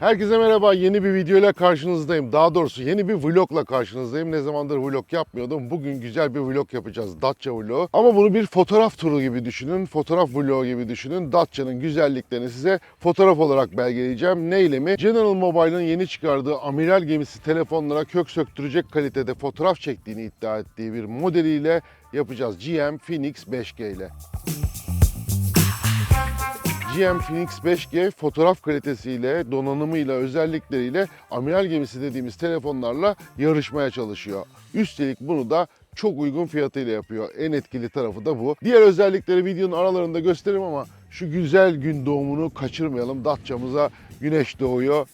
Herkese merhaba. Yeni bir videoyla karşınızdayım. Daha doğrusu yeni bir vlogla karşınızdayım. Ne zamandır vlog yapmıyordum. Bugün güzel bir vlog yapacağız. Datça vlogu. Ama bunu bir fotoğraf turu gibi düşünün. Fotoğraf vlogu gibi düşünün. Datça'nın güzelliklerini size fotoğraf olarak belgeleyeceğim. Neyle mi? General Mobile'ın yeni çıkardığı amiral gemisi telefonlara kök söktürecek kalitede fotoğraf çektiğini iddia ettiği bir modeliyle yapacağız. GM Phoenix 5G ile. GM Phoenix 5G fotoğraf kalitesiyle, donanımıyla, özellikleriyle amiral gemisi dediğimiz telefonlarla yarışmaya çalışıyor. Üstelik bunu da çok uygun fiyatıyla yapıyor. En etkili tarafı da bu. Diğer özellikleri videonun aralarında gösteririm ama şu güzel gün doğumunu kaçırmayalım. Datça'mıza güneş doğuyor.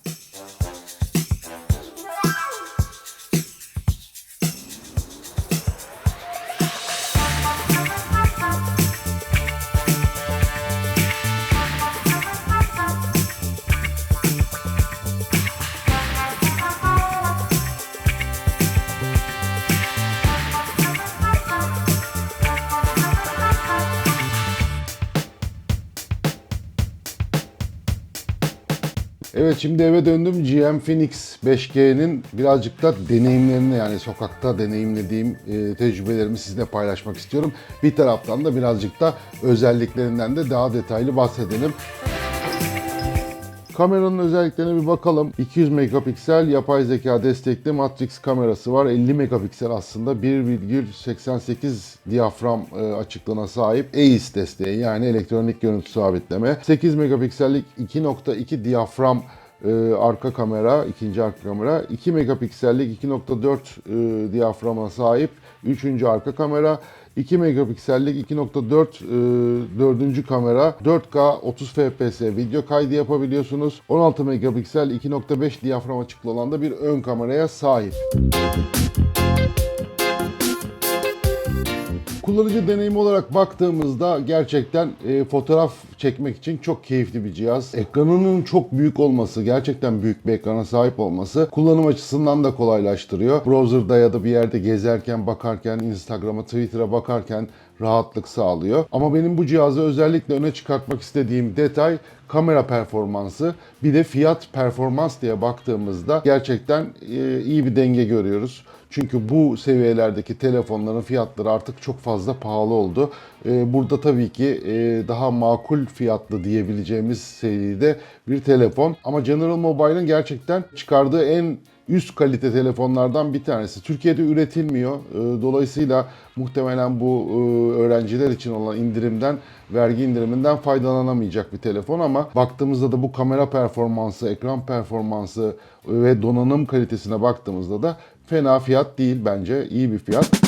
Evet şimdi eve döndüm. GM Phoenix 5G'nin birazcık da deneyimlerini yani sokakta deneyimlediğim e, tecrübelerimi sizinle paylaşmak istiyorum. Bir taraftan da birazcık da özelliklerinden de daha detaylı bahsedelim. Kameranın özelliklerine bir bakalım. 200 megapiksel yapay zeka destekli matrix kamerası var. 50 megapiksel aslında 1,88 diyafram e, açıklığına sahip EIS desteği yani elektronik görüntü sabitleme. 8 megapiksellik 2.2 diyafram e, arka kamera, ikinci arka kamera, 2 megapiksellik 2.4 e, diyaframa sahip üçüncü arka kamera, 2 megapiksellik 2.4 e, dördüncü kamera, 4K 30 FPS video kaydı yapabiliyorsunuz. 16 megapiksel 2.5 diyafram açıklığı olan da bir ön kameraya sahip. Kullanıcı deneyimi olarak baktığımızda gerçekten e, fotoğraf çekmek için çok keyifli bir cihaz. Ekranının çok büyük olması, gerçekten büyük bir ekrana sahip olması kullanım açısından da kolaylaştırıyor. Browser'da ya da bir yerde gezerken, bakarken, Instagram'a, Twitter'a bakarken rahatlık sağlıyor. Ama benim bu cihazı özellikle öne çıkartmak istediğim detay kamera performansı. Bir de fiyat performans diye baktığımızda gerçekten e, iyi bir denge görüyoruz. Çünkü bu seviyelerdeki telefonların fiyatları artık çok fazla pahalı oldu. Ee, Burada tabii ki e, daha makul fiyatlı diyebileceğimiz seride bir telefon. Ama General Mobile'ın gerçekten çıkardığı en üst kalite telefonlardan bir tanesi. Türkiye'de üretilmiyor. Ee, Dolayısıyla muhtemelen bu e, öğrenciler için olan indirimden, vergi indiriminden faydalanamayacak bir telefon ama baktığımızda da bu kamera performansı, ekran performansı ve donanım kalitesine baktığımızda da fena fiyat değil bence. iyi bir fiyat.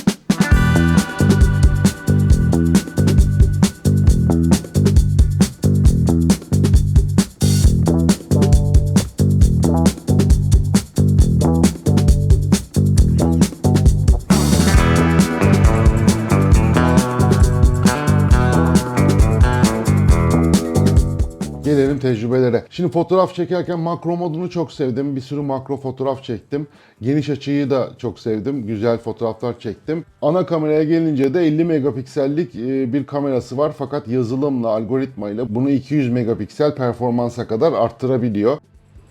Gelelim tecrübelere. Şimdi fotoğraf çekerken makro modunu çok sevdim. Bir sürü makro fotoğraf çektim. Geniş açıyı da çok sevdim. Güzel fotoğraflar çektim. Ana kameraya gelince de 50 megapiksellik e, bir kamerası var. Fakat yazılımla, algoritmayla bunu 200 megapiksel performansa kadar arttırabiliyor.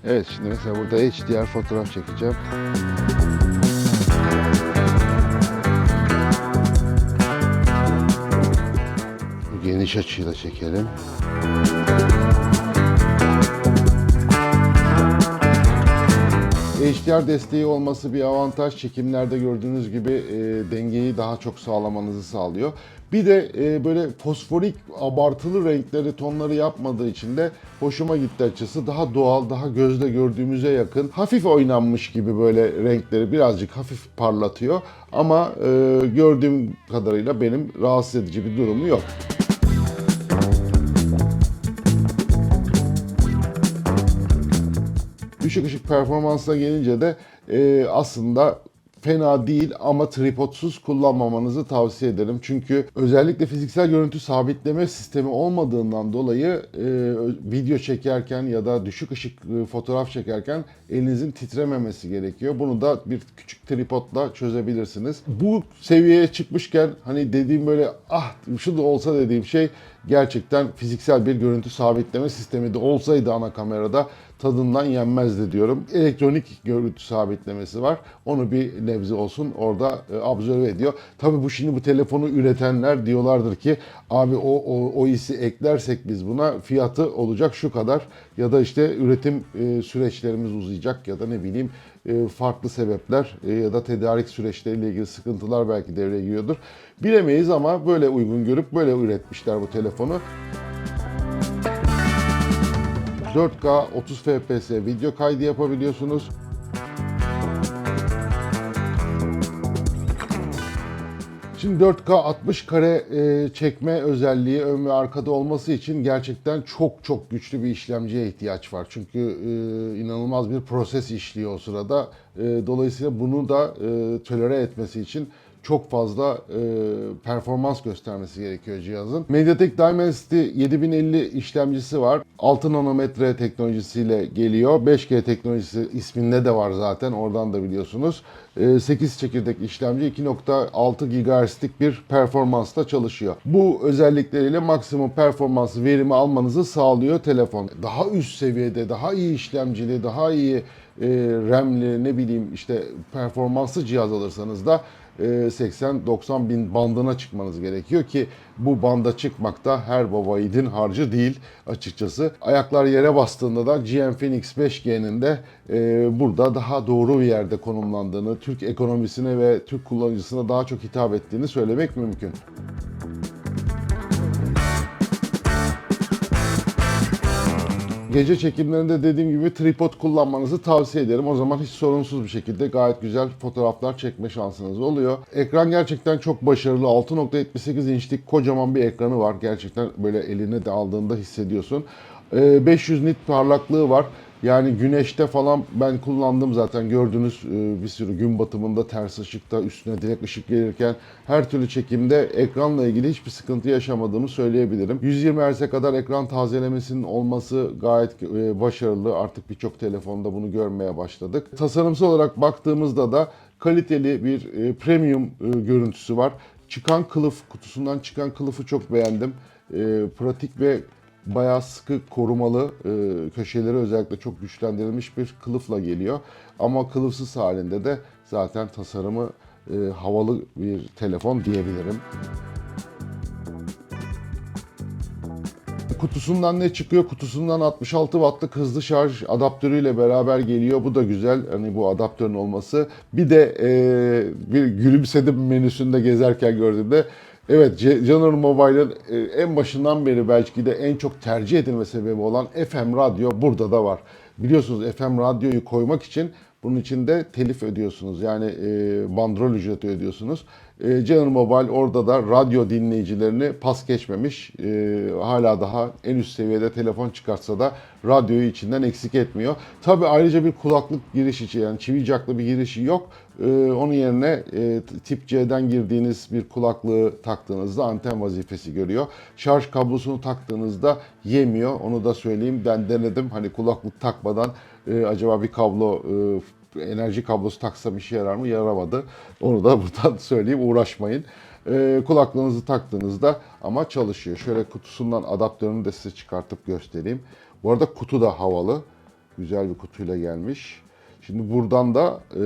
Evet şimdi mesela burada HDR fotoğraf çekeceğim. Geniş açıyla çekelim. HDR desteği olması bir avantaj. Çekimlerde gördüğünüz gibi e, dengeyi daha çok sağlamanızı sağlıyor. Bir de e, böyle fosforik abartılı renkleri, tonları yapmadığı için de hoşuma gitti açısı. Daha doğal, daha gözle gördüğümüze yakın. Hafif oynanmış gibi böyle renkleri birazcık hafif parlatıyor. Ama e, gördüğüm kadarıyla benim rahatsız edici bir durumu yok. Düşük ışık performansına gelince de e, aslında fena değil ama tripodsuz kullanmamanızı tavsiye ederim. Çünkü özellikle fiziksel görüntü sabitleme sistemi olmadığından dolayı e, video çekerken ya da düşük ışık e, fotoğraf çekerken elinizin titrememesi gerekiyor. Bunu da bir küçük tripodla çözebilirsiniz. Bu seviyeye çıkmışken hani dediğim böyle ah şu da olsa dediğim şey gerçekten fiziksel bir görüntü sabitleme sistemi de olsaydı ana kamerada tadından yenmezdi diyorum. Elektronik görüntü sabitlemesi var. Onu bir nebze olsun orada e, absorbe ediyor. Tabii bu şimdi bu telefonu üretenler diyorlardır ki abi o, o, o isi eklersek biz buna fiyatı olacak şu kadar ya da işte üretim e, süreçlerimiz uzayacak ya da ne bileyim farklı sebepler e, ya da tedarik süreçleriyle ilgili sıkıntılar belki devreye giriyordur. Bilemeyiz ama böyle uygun görüp böyle üretmişler bu telefonu. 4K 30 FPS video kaydı yapabiliyorsunuz. Şimdi 4K 60 kare e, çekme özelliği ön ve arkada olması için gerçekten çok çok güçlü bir işlemciye ihtiyaç var. Çünkü e, inanılmaz bir proses işliyor o sırada. E, dolayısıyla bunu da e, tolere etmesi için çok fazla e, performans göstermesi gerekiyor cihazın. MediaTek Dimensity 7050 işlemcisi var. 6 nanometre teknolojisiyle geliyor. 5G teknolojisi isminde de var zaten oradan da biliyorsunuz. E, 8 çekirdek işlemci 2.6 GHz'lik bir performansla çalışıyor. Bu özellikleriyle maksimum performans verimi almanızı sağlıyor telefon. Daha üst seviyede, daha iyi işlemcili, daha iyi e, RAM'li ne bileyim işte performanslı cihaz alırsanız da 80-90 bin bandına çıkmanız gerekiyor ki bu banda çıkmak da her baba yiğidin harcı değil açıkçası. Ayaklar yere bastığında da GM Phoenix 5G'nin de e, burada daha doğru bir yerde konumlandığını, Türk ekonomisine ve Türk kullanıcısına daha çok hitap ettiğini söylemek mümkün. Gece çekimlerinde dediğim gibi tripod kullanmanızı tavsiye ederim. O zaman hiç sorunsuz bir şekilde gayet güzel fotoğraflar çekme şansınız oluyor. Ekran gerçekten çok başarılı. 6.78 inçlik kocaman bir ekranı var. Gerçekten böyle eline de aldığında hissediyorsun. Ee, 500 nit parlaklığı var. Yani güneşte falan ben kullandım zaten gördünüz e, bir sürü gün batımında ters ışıkta üstüne direkt ışık gelirken her türlü çekimde ekranla ilgili hiçbir sıkıntı yaşamadığımı söyleyebilirim. 120 Hz'e kadar ekran tazelemesinin olması gayet e, başarılı. Artık birçok telefonda bunu görmeye başladık. Tasarımsal olarak baktığımızda da kaliteli bir e, premium görüntüsü var. Çıkan kılıf, kutusundan çıkan kılıfı çok beğendim. E, pratik ve bayağı sıkı korumalı e, köşeleri özellikle çok güçlendirilmiş bir kılıfla geliyor. Ama kılıfsız halinde de zaten tasarımı e, havalı bir telefon diyebilirim. Kutusundan ne çıkıyor? Kutusundan 66 wattlık hızlı şarj adaptörüyle beraber geliyor. Bu da güzel. Hani bu adaptörün olması. Bir de e, bir gülümsedim menüsünde gezerken gördüğümde Evet, Caner Mobile'ın e, en başından beri belki de en çok tercih edilme sebebi olan FM radyo burada da var. Biliyorsunuz FM radyoyu koymak için bunun için de telif ödüyorsunuz. Yani e, bandrol ücreti ödüyorsunuz. E, Caner Mobile orada da radyo dinleyicilerini pas geçmemiş. E, hala daha en üst seviyede telefon çıkartsa da radyoyu içinden eksik etmiyor. Tabi ayrıca bir kulaklık giriş içi yani çivi jacklı bir girişi yok. Ee, onun yerine e, tip C'den girdiğiniz bir kulaklığı taktığınızda anten vazifesi görüyor. Şarj kablosunu taktığınızda yemiyor. Onu da söyleyeyim. Ben denedim. Hani kulaklık takmadan e, acaba bir kablo e, enerji kablosu taksam işe yarar mı? Yaramadı. Onu da buradan söyleyeyim. Uğraşmayın. E, kulaklığınızı taktığınızda ama çalışıyor. Şöyle kutusundan adaptörünü de size çıkartıp göstereyim. Bu arada kutu da havalı. Güzel bir kutuyla gelmiş. Şimdi buradan da e,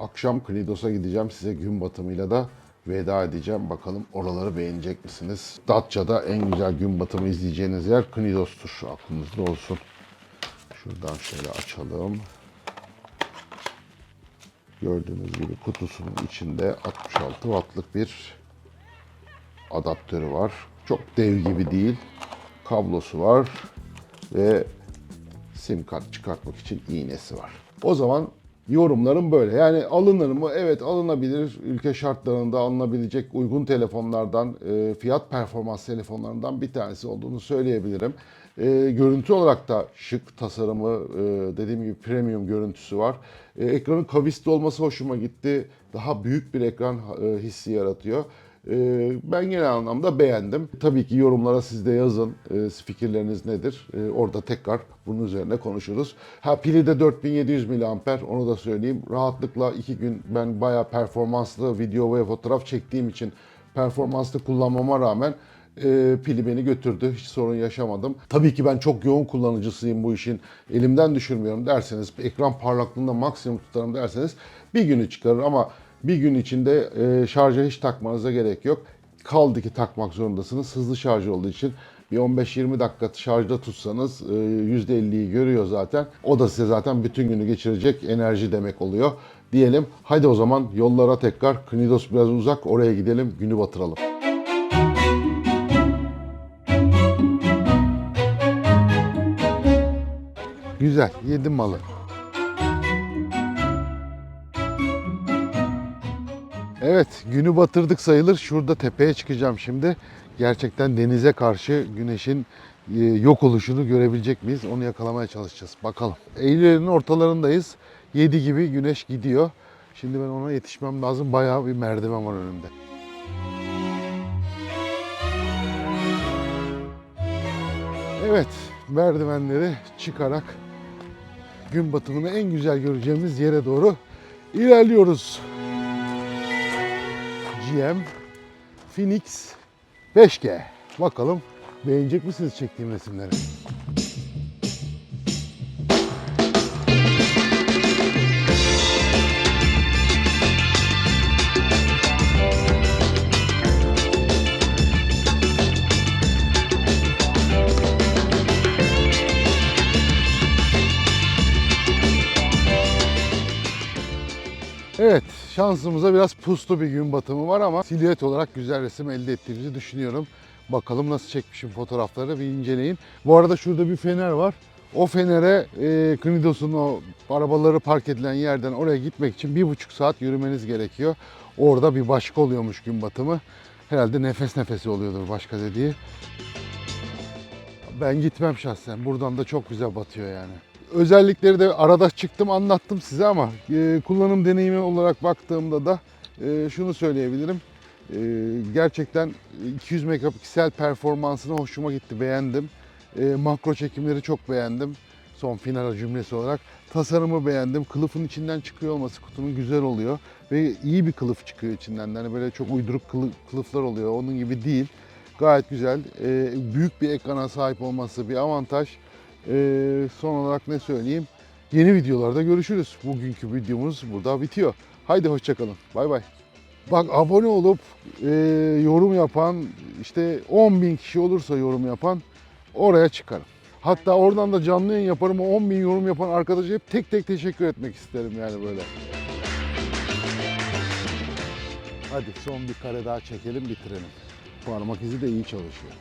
akşam Knidos'a gideceğim. Size gün batımıyla da veda edeceğim. Bakalım oraları beğenecek misiniz? Datça'da en güzel gün batımı izleyeceğiniz yer Knidos'tur. Aklınızda olsun. Şuradan şöyle açalım. Gördüğünüz gibi kutusunun içinde 66 wattlık bir adaptörü var. Çok dev gibi değil. Kablosu var ve sim kart çıkartmak için iğnesi var. O zaman yorumlarım böyle. Yani alınır mı? Evet alınabilir. Ülke şartlarında alınabilecek uygun telefonlardan, e, fiyat performans telefonlarından bir tanesi olduğunu söyleyebilirim. E, görüntü olarak da şık tasarımı, e, dediğim gibi premium görüntüsü var. E, ekranın kavisli olması hoşuma gitti. Daha büyük bir ekran e, hissi yaratıyor. Ee, Ben genel anlamda beğendim. Tabii ki yorumlara siz de yazın. Ee, Fikirleriniz nedir? Ee, Orada tekrar bunun üzerine konuşuruz. Ha pili de 4700 mAh onu da söyleyeyim. Rahatlıkla iki gün ben bayağı performanslı video ve fotoğraf çektiğim için performanslı kullanmama rağmen e, pili beni götürdü. Hiç sorun yaşamadım. Tabii ki ben çok yoğun kullanıcısıyım bu işin. Elimden düşürmüyorum derseniz, ekran parlaklığında maksimum tutarım derseniz bir günü çıkarır ama bir gün içinde e, şarja hiç takmanıza gerek yok. Kaldı ki takmak zorundasınız. Hızlı şarj olduğu için bir 15-20 dakika şarjda tutsanız e, %50'yi görüyor zaten. O da size zaten bütün günü geçirecek enerji demek oluyor. Diyelim haydi o zaman yollara tekrar Knidos biraz uzak oraya gidelim günü batıralım. Güzel yedim malı. Evet, günü batırdık sayılır. Şurada tepeye çıkacağım şimdi. Gerçekten denize karşı güneşin e, yok oluşunu görebilecek miyiz? Onu yakalamaya çalışacağız. Bakalım. Eylül ayının ortalarındayız. 7 gibi güneş gidiyor. Şimdi ben ona yetişmem lazım. Bayağı bir merdiven var önümde. Evet, merdivenleri çıkarak gün batımını en güzel göreceğimiz yere doğru ilerliyoruz. GM Phoenix 5G. Bakalım beğenecek misiniz çektiğim resimleri? Evet, şansımıza biraz puslu bir gün batımı var ama silüet olarak güzel resim elde ettiğimizi düşünüyorum. Bakalım nasıl çekmişim fotoğrafları bir inceleyin. Bu arada şurada bir fener var. O fenere e, Knidos'un o arabaları park edilen yerden oraya gitmek için bir buçuk saat yürümeniz gerekiyor. Orada bir başka oluyormuş gün batımı. Herhalde nefes nefese oluyordur başka dediği. Ben gitmem şahsen. Buradan da çok güzel batıyor yani. Özellikleri de arada çıktım anlattım size ama e, kullanım deneyimi olarak baktığımda da e, şunu söyleyebilirim. E, gerçekten 200 megapiksel performansına hoşuma gitti, beğendim. E, makro çekimleri çok beğendim. Son final cümlesi olarak. Tasarımı beğendim. Kılıfın içinden çıkıyor olması kutunun güzel oluyor. Ve iyi bir kılıf çıkıyor içinden. Yani böyle çok uyduruk kılı- kılıflar oluyor. Onun gibi değil. Gayet güzel. E, büyük bir ekrana sahip olması bir avantaj. Ee, son olarak ne söyleyeyim? Yeni videolarda görüşürüz. Bugünkü videomuz burada bitiyor. Haydi hoşçakalın. Bay bay. Bak abone olup e, yorum yapan işte 10 bin kişi olursa yorum yapan oraya çıkarım. Hatta oradan da canlı yayın yaparım. O 10 bin yorum yapan arkadaşa hep tek tek teşekkür etmek isterim yani böyle. Hadi son bir kare daha çekelim bitirelim. Parmak izi de iyi çalışıyor.